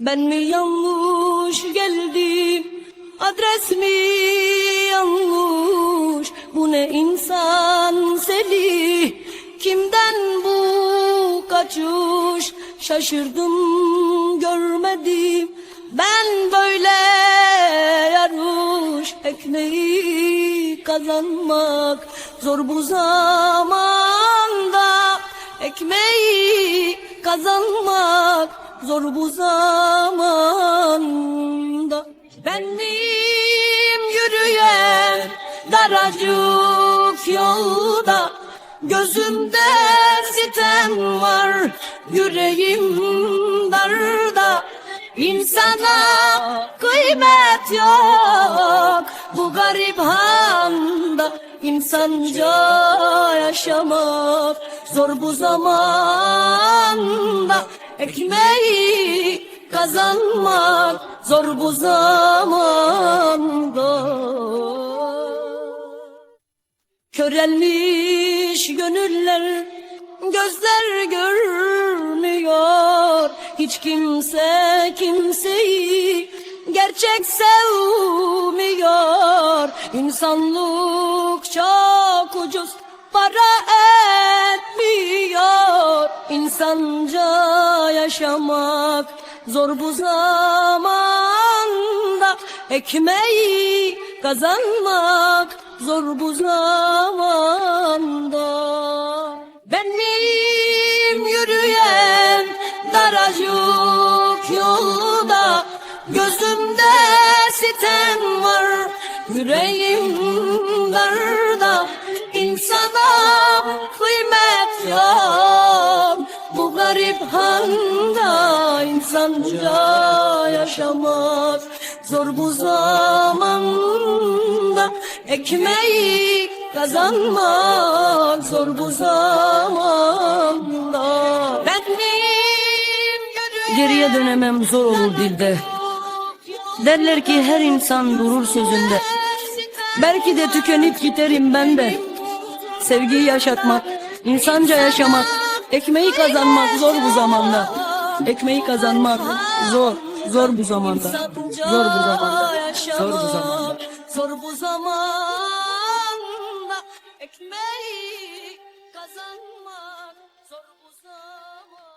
Ben mi yanlış geldim? Adres mi yanlış? Bu ne insan seli? Kimden bu kaçış? Şaşırdım görmedim. Ben böyle yarış ekmeği kazanmak zor bu zamanda ekmeği kazanmak zor bu zamanda ben miyim yürüyen daracık yolda gözümde sitem var yüreğim darda. İnsana kıymet yok bu garip handa insanca yaşamak zor bu zamanda. Ekmeği kazanmak zor bu zamanda. Körelmiş gönüller gözler görmüyor. Hiç kimse kimseyi gerçek sevmiyor. İnsanlık çok ucuz para etmiyor. İnsanca yaşamak zor bu zamanda Ekmeği kazanmak zor bu zamanda. Ben miyim yürüyen daracık yolda Gözümde sitem var yüreğim insanca yaşamak zor bu zamanda. Ekmeği kazanmak zor bu zamanda. Ben miyim Geriye dönemem zor olur dilde. Derler ki her insan durur sözünde. Belki de tükenip giderim ben de. Sevgiyi yaşatmak, insanca yaşamak, ekmeği kazanmak zor bu zamanda. Ekmeği kazanmak zor, zor bu zamanda. Zor bu zamanda. Zor bu zamanda. Zor bu zamanda. Ekmeği kazanmak zor bu zamanda.